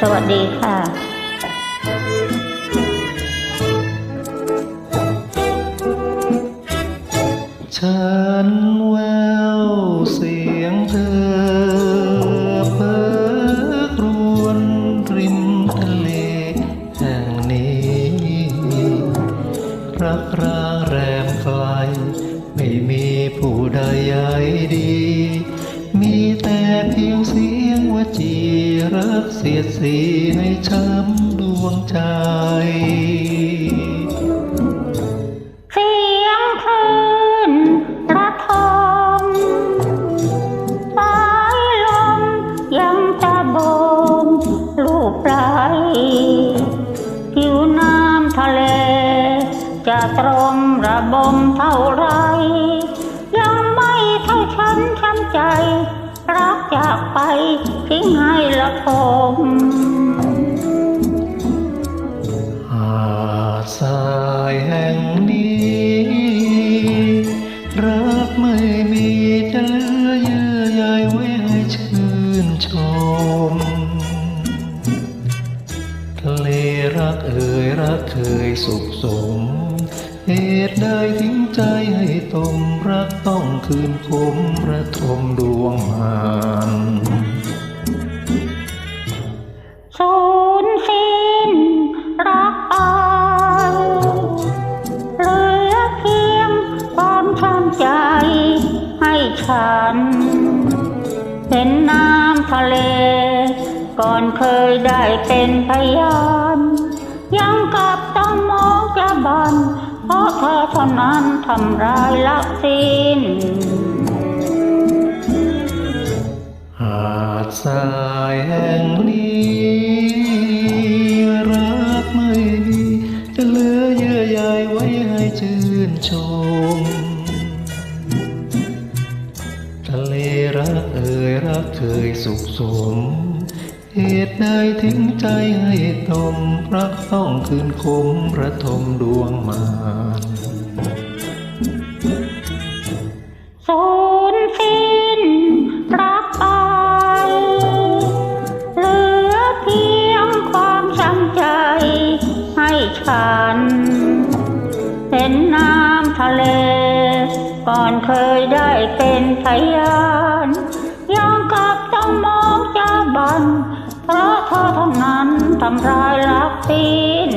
สวัสดีค่ะฉันแววเสียงเธอเพ้อครวญริมทะเลแห่งนี้ รักร้างแรมไกลไม่มีผู้ใดใยดี กเสียดสีในช้ำดวงใจ เสียงคลื่นระทมสายลมยังจะโบมลูกไหลผิวน้ำทะเล จะตรมระบมเท่าไร ยังไม่เท่าฉันช้ำใจ จากไปทิ้งให้ละคมหาดทรายแห่งนี้ รักไม่มีจะเหลือเยื่อใยไว้ให้ชื่นชมทะเลรักเอ่ยรักเคยสุขสม เหตุใดทิ้งใจให้ตมรักต้องคืนคมระทมดวงมานสูญสิ้นรักไปเหลือเพียงความช้ำใจให้ฉันเห็นน้ำทะเล ก่อนเคยได้เป็นพยานยังกลับต้องมองจะบัน เพราะเธอเท่านั้นทำร้ายลักสิ้น หาดทรายแห่งนี้รักไม่มีจะเหลือเยื่อใยไว้ให้ชื่นชม ทะเลรักเอ่ยรักเคยสุขสม เหตุใดทิ้งใจให้ตมรักต้องคืนคมระทมดวงมาสูญสิ้นรักไปเหลือเพียงความช้ำใจให้ฉันเห็นน้ำทะเล ก่อนเคยได้เป็นพยานยังกลับต้องมองจะบัน ทำร้ายรักตีน